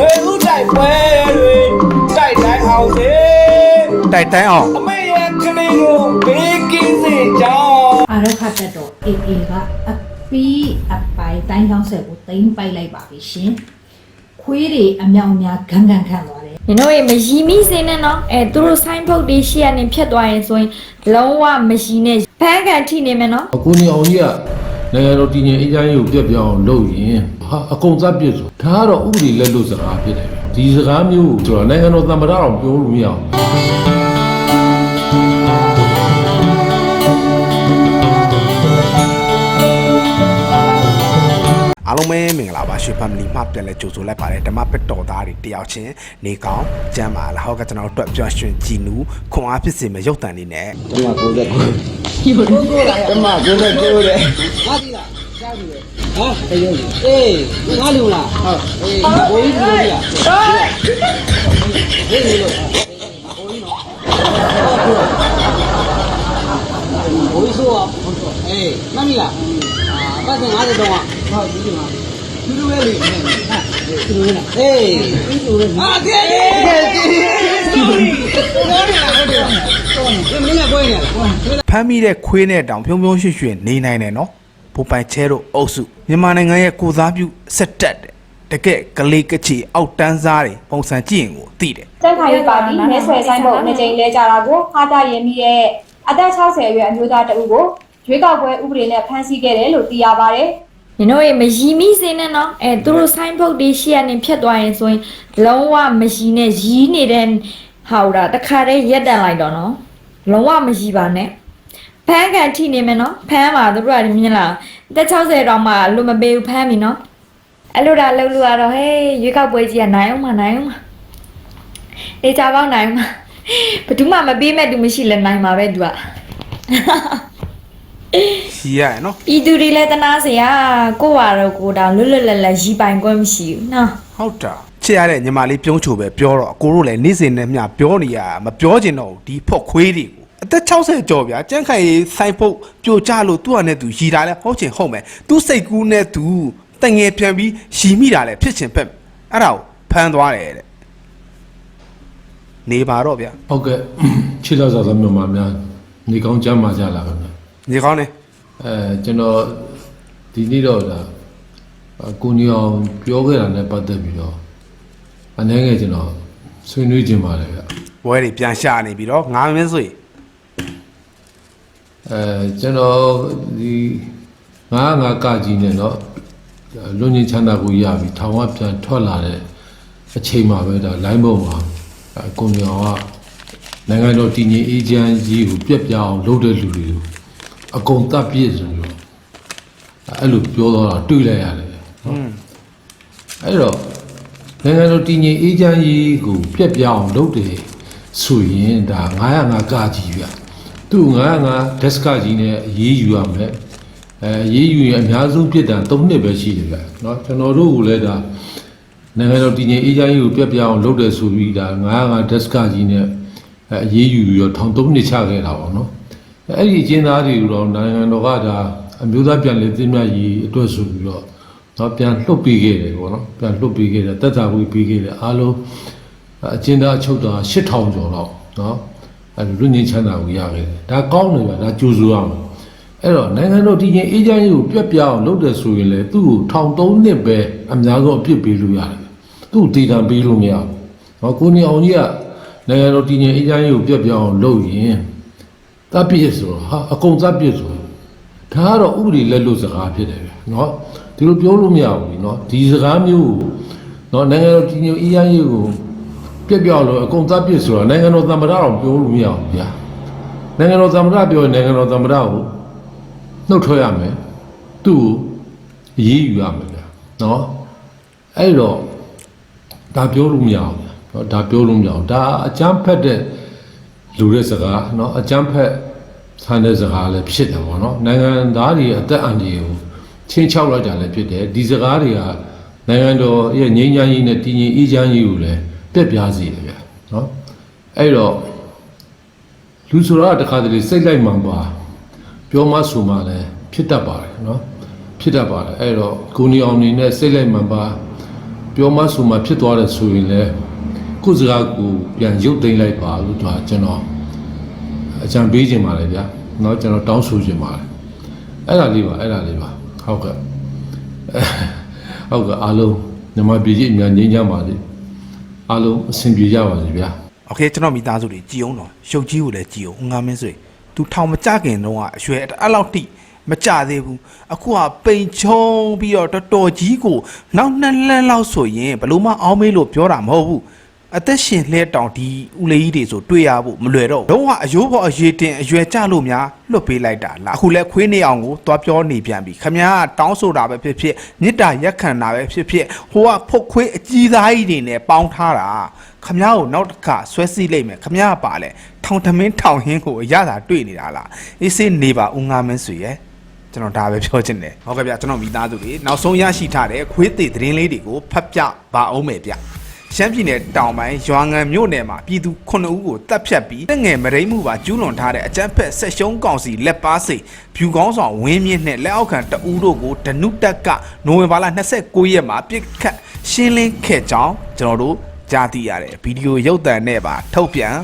ွေဦးတိုက်ပွဲတွေတိုက်တိုင်းအောင်စေတိုက်တိုင်းအောင်အမေရဲ့ကလေးကိုဘေးကင်းစေကြောင်းအာရခတက်တော့ AA ကအပီးအပိုင်တိုင်းကောင်းဆက်ကိုတိမ့်ပိုက်လိုက်ပါပြီရှင်ခွေးတွေအမြောင်များဂန်ဂန်ခံသွားတယ်။နင်တို့ရေမရီမိစင်းနဲ့နော်။အဲသူတို့ဆိုင်းဖုတ်တွေရှေ့ကနေဖြတ်သွားရင်ဆိုရင်လုံးဝမရီနဲ့ဖန်ကန်ထိနေမယ်နော်အကူညီအောင်ကြီးက နိုင်ငံတော်တည်ငြိမ်အေးချမ်းရေးကိုပြတ်ပြောင်းအောင်လုပ်ရင်ဟာအကုန်သတ်ပြစ်ဆိုဒါကတော့ဥပဒေလက်လွတ်စကားဖြစ်တယ်ဗျဒီစကားမျိုးကိုဆိုတော့နိုင်ငံတော်သမ္မတတော်ပြောလို့မရအော လုံးပဲမင်္ဂလာပါရွှေ family မှပြန်လဲကြိုဆိုလိုက်ပါတယ်ဓမ္မပက်တော်သားတွေတယောက်ချင်းနေကောင်းကျမ်းပါလားဟောကကျွန်တော်တို့အတွက်ပျော်ရွှင်ကြည်နူးခွန်အားဖြစ်စေမယ့်ရုပ်တံလေးနဲ့ဓမ္မကိုယ်သက်ကိုဓမ္မကိုယ်သက်ကိုတဲ့ငါတိလားကြားပြီလေဟမ်တရုပ်အေးငါလူလားဟုတ်အေးဘိုးကြီးလူကြီးလားဟေးဟေးလို့ဘိုးကြီးနော်ဘိုးကြီးဆိုတော့အေးမှတ်မိလားအာ ပတ်စံ50တောင်းอ่ะဟုတ်ဒီဒီမှာသူတို့ပဲလေဟာသူတို့လားအေးသူတို့ပဲအာကဲကဲသူတို့ဘောရဟုတ်တယ်ဟုတ်တယ်မင်းကကိုင်းနေလားဖမ်းမိတဲ့ခွေးနဲ့တောင်ဖြုံဖြုံရွှွှွှွနေနိုင်တယ်နော်ဘိုးပိုင်ချဲတို့အုပ်စုမြန်မာနိုင်ငံရဲ့ကိုစားပြုစက်တက်တယ်တကက်ကလေးကချီအောက်တန်းစားတွေပုံစံကြည့်ရင်ကိုသိတယ်စက်ခိုင်ပါတီမဲဆွယ်ဆိုင်ဖို့နှစ်ကြိမ်လဲကြတာကိုဟာတာရင်ပြီးရဲ့အသက်60အရွယ်အမျိုးသားတဦးကို ရွေးကောက်ပွဲဥပဒေနဲ့ဖမ်းဆီးခဲ့တယ်လို့သိရပါတယ်။နင်တို့ရေမရီမိစင်းနဲ့နော်။အဲသူတို့ဆိုင်းဖုတ်တွေရှေ့ကနေဖြတ်သွားရင်ဆိုရင်လုံးဝမရီနဲ့ရီးနေတဲ့ဟာတာတခါတည်းရက်တန်လိုက်တော့နော်။လုံးဝမရီပါနဲ့။ဖန်ကန်ထိနေမယ်နော်။ဖမ်းပါသူတို့ကမြင်လား။တက်60တောင်မှလွတ်မပေးဘူးဖမ်းပြီနော်။အဲ့လိုဒါလှုပ်လို့ရတော့ဟေးရွေးကောက်ပွဲကြီးကနိုင်အောင်မနိုင်အောင်မ။နေကြပေါင်းနိုင်အောင်မ။ဘယ်သူမှမပေးမဲ့သူမရှိလဲနိုင်မှာပဲသူက။ ရှိရရနော်ပြည်သူတွေလည်းတနာစရာကိုယ့်ဟာတော့ကိုယ်တောင်လွတ်လွတ်လပ်လပ်ရီပိုင်ခွင့်မရှိဘူးနော်ဟုတ်တာချစ်ရတဲ့ညီမလေးပြုံးချိုပဲပြောတော့အကိုတို့လည်းနေ့စဉ်နဲ့မျှပြောနေရတာမပြောချင်တော့ဘူးဒီဖော့ခွေးတွေကိုအသက်60ကျော်ဗျာကြန့်ခိုင်ရေးဆိုင်ဖုတ်ပြိုကျလို့သူ့ဟာနဲ့သူရီတာလဲဟုတ်ချင်ဟုတ်မယ်သူစိတ်ကူးနဲ့သူတငယ်ပြန်ပြီးရီမိတာလဲဖြစ်ချင်ဖက်အဲ့ဒါကိုဖမ်းသွားတယ်တဲ့နေပါတော့ဗျာဟုတ်ကဲ့ချစ်တော်စွာသောမြန်မာများနေကောင်းကြမ်းပါကြလားခင်ဗျ ညီကောင်းနေအဲကျွန်တော်ဒီနေ့တော့ဒါကိုညောင်ပြောခဲ့တာနဲ့ပတ်သက်ပြီးတော့အနည်းငယ်ကျွန်တော်ဆွေးနွေးခြင်းပါတယ်ဗျဘွဲတွေပြန်ရှာနေပြီးတော့ငါမင်းဆွေအဲကျွန်တော်ဒီငါငါကကြီးနဲ့တော့လွန်ရင်ချမ်းသာကိုရပြီထောင်ကပြန်ထွက်လာတဲ့အချိန်မှာပဲဒါလိုင်းပေါ်မှာကိုညောင်ကနိုင်ငံတော်တည်ငြိမ်အေးချမ်းကြီးကိုပြက်ပြအောင်လုပ်တဲ့လူတွေကို အကုန်တတ်ပြည့်စုံလို့အဲ့လိုပြောတော့တွေ့လိုက်ရတယ်နော်အဲ့တော့နိုင်ငံတော်တည်ငြိမ်အေးချမ်းရေးကိုပြက်ပြအောင်လုပ်တယ်ဆိုရင်ဒါ905ကကြီးပြသူ905ဒက်စကကြီးနဲ့အေးယူရမယ်အဲအေးယူရင်အများဆုံးပြစ်ဒဏ်3နှစ်ပဲရှိတယ်ဗျနော်ကျွန်တော်တို့ကလည်းဒါနိုင်ငံတော်တည်ငြိမ်အေးချမ်းရေးကိုပြက်ပြအောင်လုပ်တယ်ဆိုပြီးဒါ905ဒက်စကကြီးနဲ့အေးယူပြီးတော့ထောင်3နှစ်ချခဲ့တာပေါ့နော် အဲ့ဒီအကျဉ်းသားတွေကတော့နိုင်ငံတော်ကဒါအမျိုးသားပြန်လည်သင့်မြတ်ရေးအတွက်ဆိုပြီးတော့တော့ပြန်လွတ်ပေးခဲ့တယ်ပေါ့နော်ပြန်လွတ်ပေးခဲ့တယ်တက်တာပြီးပြီးခဲ့တယ်အားလုံးအကျဉ်းသားအချုပ်သား8000ကျော်လောက်နော်အဲ့လိုလူငင်းချမ်းသာကိုရခဲ့တယ်ဒါကောင်းတယ်ဗျဒါကြိုးစားအောင်အဲ့တော့နိုင်ငံတော်တည်ငြိမ်အေးချမ်းရေးကိုပြက်ပြအောင်လုပ်တယ်ဆိုရင်လေသူ့ကိုထောင်3နှစ်ပဲအများဆုံးအပြစ်ပေးလို့ရတယ်သူ့ဒေတာပေးလို့မရဘူးနော်ကိုနေအောင်ကြီးကနိုင်ငံတော်တည်ငြိမ်အေးချမ်းရေးကိုပြက်ပြအောင်လုပ်ရင် တပ်ပြည့်ဆိုတော့ဟာအကုန်တပ်ပြည့်ဆိုတော့ဒါကတော့ဥပဒေလက်လွတ်စကားဖြစ်တယ်ဗျာเนาะဒီလိုပြောလို့မရဘူးเนาะဒီစကားမျိုးကိုเนาะနိုင်ငံတော်တည်ငြိမ်အေးချမ်းရေးကို ပြက်ပြောက်လို့အကုန်သတ်ပြစ်ဆိုတော့နိုင်ငံတော်သမ္မတတော်ပြောလို့မရဘူးဗျာနိုင်ငံတော်သမ္မတပြောရင်နိုင်ငံတော်သမ္မတကိုနှုတ်ထွက်ရမယ်သူ့ကိုအရေးယူရမယ်ဗျာနော်အဲ့တော့ဒါပြောလို့မရဘူးဗျာနော်ဒါပြောလို့မရဘူးဒါအကြမ်းဖက်တဲ့ လူတဲ့စကားနော်အကြမ်းဖက်ဆန်တဲ့စကားလည်းဖြစ်တယ်ပေါ့နော်နိုင်ငံသားတွေအသက်အန္တရာယ်ကိုချင်းချောက်လိုက်တာလည်းဖြစ်တယ်ဒီစကားတွေကနိုင်ငံတော်ရဲ့ငြိမ်းချမ်းရေးနဲ့တည်ငြိမ်အေးချမ်းရေးကိုလည်းပြက်ပြားစေတယ်ဗျာနော်အဲ့တော့လူဆိုတာတခါတလေစိတ်လိုက်မှန်ပါပြောမှဆိုမှလည်းဖြစ်တတ်ပါတယ်နော်ဖြစ်တတ်ပါတယ်အဲ့တော့ကိုနီအောင်နေနဲ့စိတ်လိုက်မှန်ပါပြောပြောမှဆိုမှဖြစ်သွားတယ်ဆိုရင်လည်း ကိုယ့်စကားကိုပြန်ရုပ်သိမ်းလိုက်ပါလို့ကျွန်တော်ကျွန်တော်အကြံပေးခြင်းပါလေဗျာเนาะကျွန်တော်တောင်းဆိုခြင်းပါလေအဲ့ဒါလေးပါအဲ့ဒါလေးပါဟုတ်ကဲ့ဟုတ်ကဲ့အားလုံးညီမပြည်ကြီးအများငြိမ်းချမ်းပါစေအားလုံးအဆင်ပြေကြပါစေဗျာ โอเคကျွန်တော်မိသားစုတွေကြည်အောင်တော့ရှုပ်ကြီးကိုလည်းကြည်အောင်ငါမင်းဆိုရင် तू ထောင်မကြခင်တော့အရွယ်အဲ့လောက်တိမကြသေးဘူးအခုကပိန်ချုံပြီးတော့တော်တော်ကြီးကိုနောက်နှစ်လမ်းလောက်ဆိုရင်ဘလို့မအောင်မေးလို့ပြောတာမဟုတ်ဘူး အသက်ရှင်လဲတောင်ဒီဦးလေးကြီးတွေဆိုတွေ့ရဖို့မလွယ်တော့ဘူး။တော့ဟာအယိုးပေါ်အရေတင်အရွယ်ကျလို့များလွတ်ပေးလိုက်တာလား။အခုလဲခွေးနေအောင်ကိုသွားပြောနေပြန်ပြီ။ခမည်းကတောင်းဆိုတာပဲဖြစ်ဖြစ်မြစ်တာရက်ခံတာပဲဖြစ်ဖြစ်ဟိုကဖုတ်ခွေးအကြီးသားကြီးတွေနဲ့ပေါင်းထားတာခမည်းကိုနောက်တစ်ခါဆွဲစီလိုက်မယ်ခမည်းကပါလဲထောင်ထမင်းထောင်ဟင်းကိုအရသာတွေ့နေတာလား။အေးစေးနေပါဦးငါမင်းဆွေရဲ့။ကျွန်တော်ဒါပဲပြောချင်တယ်ဟုတ်ကဲ့ဗျကျွန်တော်မိသားစုတွေနောက်ဆုံးရရှိထားတဲ့ခွေးသေးသတင်းလေးတွေကိုဖတ်ပြပါအောင်မယ်ဗျ ရှမ်းပြည်နယ်တောင်ပိုင်းရွာငံမြို့နယ်မှာပြည်သူ9ဦးကိုတပ်ဖြတ်ပြီးတက်ငယ်မရိမှုပါကျူးလွန်ထားတဲ့အကြမ်းဖက်ဆက်ရှုံးကောင်စီလက်ပါစိတ်ဖြူကောင်းဆောင်ဝင်းမြင့်နဲ့လက်အောက်ခံတအူးတို့ကိုဒနုတက်ကနိုဝင်ဘာလ29ရက်မှာပြစ်ခတ်ရှင်းလင်းခဲ့ကြောင်းကျွန်တော်တို့ကြားသိရတယ်ဗီဒီယိုရုပ်သံနဲ့ပါထုတ်ပြန်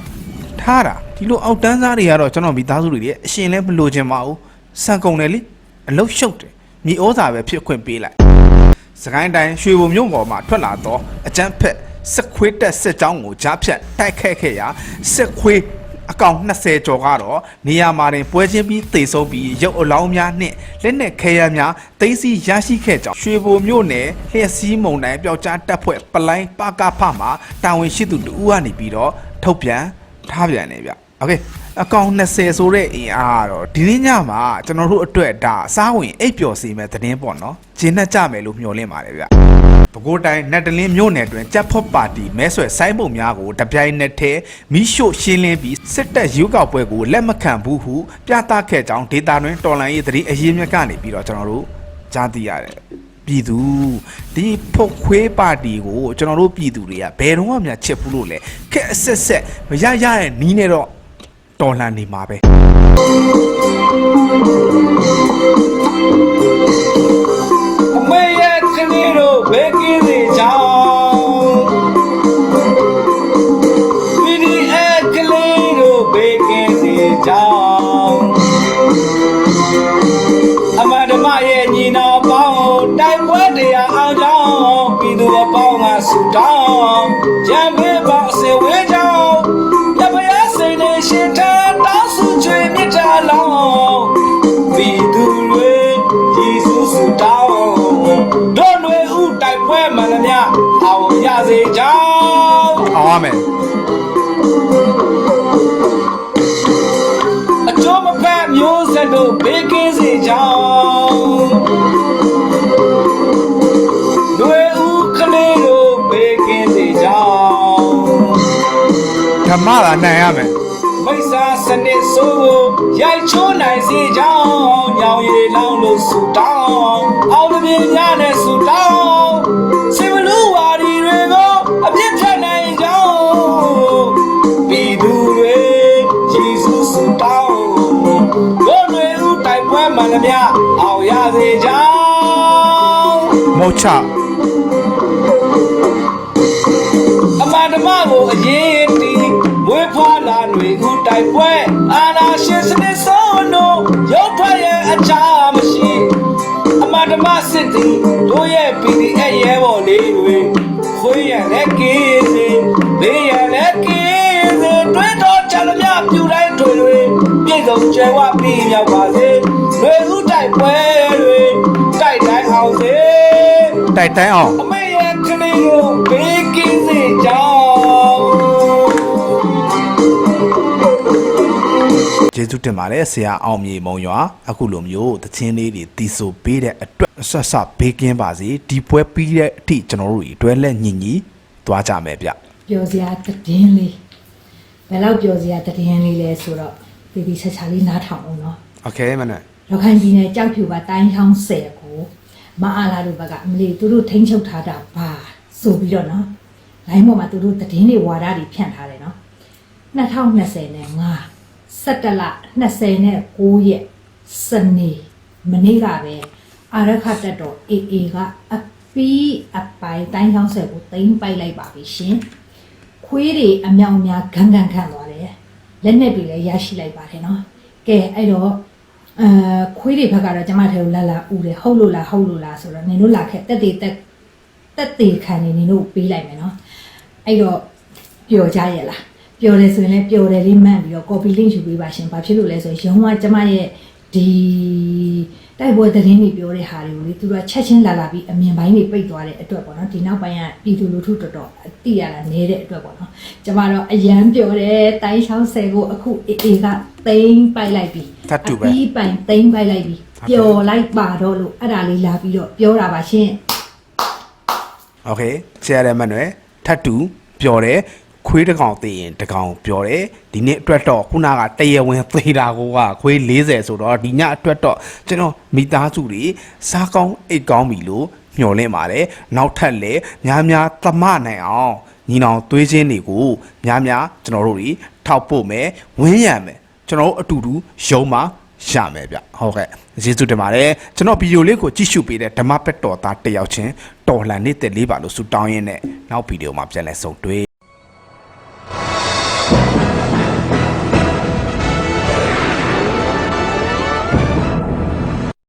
ထားတာဒီလိုအောက်တန်းစားတွေကတော့ကျွန်တော်မိသားစုတွေရဲ့အရှင်လည်းမလိုချင်ပါဘူးစံကုန်တယ်လေအလုတ်ရှုပ်တယ်မြေဩဇာပဲဖြစ်ခွင့်ပေးလိုက်စကိုင်းတိုင်းရွှေဘုံမြို့ပေါ်မှာထွက်လာတော့အကျန်းဖက် စစ်ခွေးတက်စစ်ကြောင်းကိုကြားဖြတ်တိုက်ခိုက်ခဲ့ရာစစ်ခွေးအကောင်20ကျော်ကတော့နေရာမှာတွင်ပွဲချင်းပြီးတေဆုံးပြီးရုပ်အလောင်းများနှင့်လက်နက်ခဲယမ်းများသိမ်းဆည်းရရှိခဲ့ကြောင်းရွှေဘိုမြို့နယ်လျှက်စီးမုံတိုင်းပျောက်ကြားတပ်ဖွဲ့ပလိုင်းပကဖမှာတာဝန်ရှိသူတဦးကနေပြီးတော့ထုတ်ပြန်ထားပြန်တယ်ဗျ။ Okay အကောင်20ဆိုတဲ့အင်အားကတော့ဒီနေ့ညမှာကျွန်တော်တို့အတွက်ဒါအစားဝင်အိပ်ပျော်စေမဲ့သတင်းပေါ့နော်။ဂျင်းနဲ့ကြမယ်လို့မျှော်လင့်ပါတယ်ဗျ။ ပဲခူးတိုင်းနတ်တလင်းမြို့နယ်တွင်ကြက်ဖွတ်ပါတီမဲဆွယ်ဆိုင်းပုံများကိုတပြိုင်နက်တည်းမိရှို့ရှင်းလင်းပြီးစစ်တပ်ရုပ်ောက်ပွဲကိုလက်မခံဘူးဟုပြသခဲ့ကြောင်းဒေတာတွင်တော်လန်ရေးသတင်းအရေးမြက်ကနေပြီးတော့ကျွန်တော်တို့ကြားသိရတယ်ပြည်သူဒီဖုတ်ခွေးပါတီကိုကျွန်တော်တို့ပြည်သူတွေကဘယ်တော့မှမချစ်ဘူးလို့လဲခက်အဆက်ဆက်မရရရဲ့နီးနေတော့တော်လှန်နေမှာပဲ လေးတို့ဘယ် င်းအောင်ရမယ်အကျိုးမဖက်မျိုးဆက်တို့ဘေးကင်းစေကြောင်းတွေဥကလေးတို့ဘေးကင်းစေကြောင်းဓမ္မသာနိုင်ရမယ်မိစ္ဆာစနစ်ဆိုးကိုရိုက်ချိုးနိုင်စေကြောင်းညောင်ရည်လောင်းလို့ဆူတောင်းအောင်တပြင်းများနဲ့ဆူတောင်း မောချအမန်တမကိုအရေးတီးဝေဖွာလာတွေခုတိုက်ပွဲအာနာရှင်စနစ်ဆုံးတို့ရုပ်ထွက်ရဲ့အချာမရှိအမန်တမစစ်တီတို့ရဲ့ PDF ရဲဘော်လေးတွေခွေးရလက်ကေးစေဘေးရလက်ကေးစေတွေးတော်ချလမြပြူတိုင်းတွေတွေပြည့်စုံကျဲဝပြီးရောက်ပါစေတွေခုတိုက်ပွဲတွေတိုက်တိုင်းအောင်စေ တိုက်တိုင်းအောင် အမေရဲ့ကလေးကိုဘေးကင်းစေကြောင်း ကျေးဇူးတင်ပါတယ်ဆရာအောင်မြေမုံရွာအခုလိုမျိုးသချင်းလေးတွေတီးဆိုပေးတဲ့အတွက်ဆက်ဆက်ဘေးကင်းပါစေဒီပွဲပြီးတဲ့အထိကျွန်တော်တို့တွေတွဲလက်ညီညီသွားကြမယ်ဗျ ပျော်စရာသတင်းလေးဘယ်လောက်ပျော်စရာသတင်းလေးလဲဆိုတော့ဒီဒီဆက်ချာလေးနားထောင်အောင်နော် โอเคမနဲ့ ရခိုင်ပြည်နယ်ကြောက်ဖြူပါတိုင်းချောင်းဆယ်ကို ို မအားလာတို့ဘက်ကအမလီသူတို့ထိန်းချုပ်ထားတာပါဆိုပြီးတော့နော်လိုင်းပေါ်မှာသူတို့သတင်းတွေဝါဒတွေဖြန့်ထားတယ်နော်2020နဲ့5 17လ20နဲ့9ရက်စနေမနေ့ကပဲအာရခတက်တော် AA ကအပပြီးအပိုင်တိုင်းချောင်းဆက်ကိုတိမ့်ပိုက်လိုက်ပါပြီရှင်ခွေးတွေအမြောင်များဂန်ဂန်ခန့်သွားတယ်လက်နဲ့တွေလည်းရရှိလိုက်ပါတယ်နော်ကဲအဲ့တော့ အဲခွေးတွေဘက်ကတော့ကျမထဲကိုလာလာဦးတယ်ဟုတ်လို့လားဟုတ်လို့လားဆိုတော့နင်တို့လာခဲ့တက်တေတက်တက်တေခံနေနင်တို့ပေးလိုက်မယ်နော်အဲ့တော့ပျော်ကြရဲ့လားပျော်တယ်ဆိုရင်လည်းပျော်တယ်လေးမှန်ပြီးတော့ copy link ယူပေးပါရှင်ဘာဖြစ်လို့လဲဆိုရင်ရုံးကကျမရဲ့ဒီ တိုက်ပွဲသတင်းတွေပြောတဲ့ဟာတွေကိုလေသူကချက်ချင်းလာလာပြီးအမြင်ပိုင်းတွေပိတ်သွားတဲ့အတွက်ပေါ့နော်ဒီနောက်ပိုင်းကပြည်သူလူထုတော်တော်အတိရတာနေတဲ့အတွက်ပေါ့နော်ကျမတော့အရန်ပြောတယ်တိုင်းချောင်းဆယ်ကိုအခုအေးအေးကတိမ့်ပိုက်လိုက်ပြီ ထပ်တူပဲ အပြီးပိုင်တိမ့်ပိုက်လိုက်ပြီပျော်လိုက်ပါတော့လို့အဲ့ဒါလေးလာပြီးတော့ပြောတာပါရှင် โอเคဆရာလည်းမတ်နွယ်ထပ်တူပြောတယ် ခွေးတစ်ကောင်သိရင်တစ်ကောင်ပြောတယ်ဒီနေ့အတွက်တော့ခုနကတရဝင်သေးတာကိုကခွေး40ဆိုတော့ဒီညအတွက်တော့ကျွန်တော်မိသားစုတွေစားကောင်းအိတ်ကောင်းပြီလို့မျှော်လင့်ပါတယ်နောက်ထပ်လည်းများများသမနိုင်အောင်ညီနောင်သွေးချင်းတွေကိုများများကျွန်တော်တို့တွေထောက်ပို့မယ်ဝင်းရံမယ်ကျွန်တော်တို့အတူတူရုံးမှာရမယ်ဗျဟုတ်ကဲ့ကျေးဇူးတင်ပါတယ်ကျွန်တော်ဗီဒီယိုလေးကိုကြည့်ရှုပေးတဲ့ဓမ္မပက်တော်သားတစ်ယောက်ချင်းတော်လှန်နေတဲ့လေးပါလို့ဆုတောင်းရင်းနဲ့နောက်ဗီဒီယိုမှာပြန်လည်ဆုံတွေ့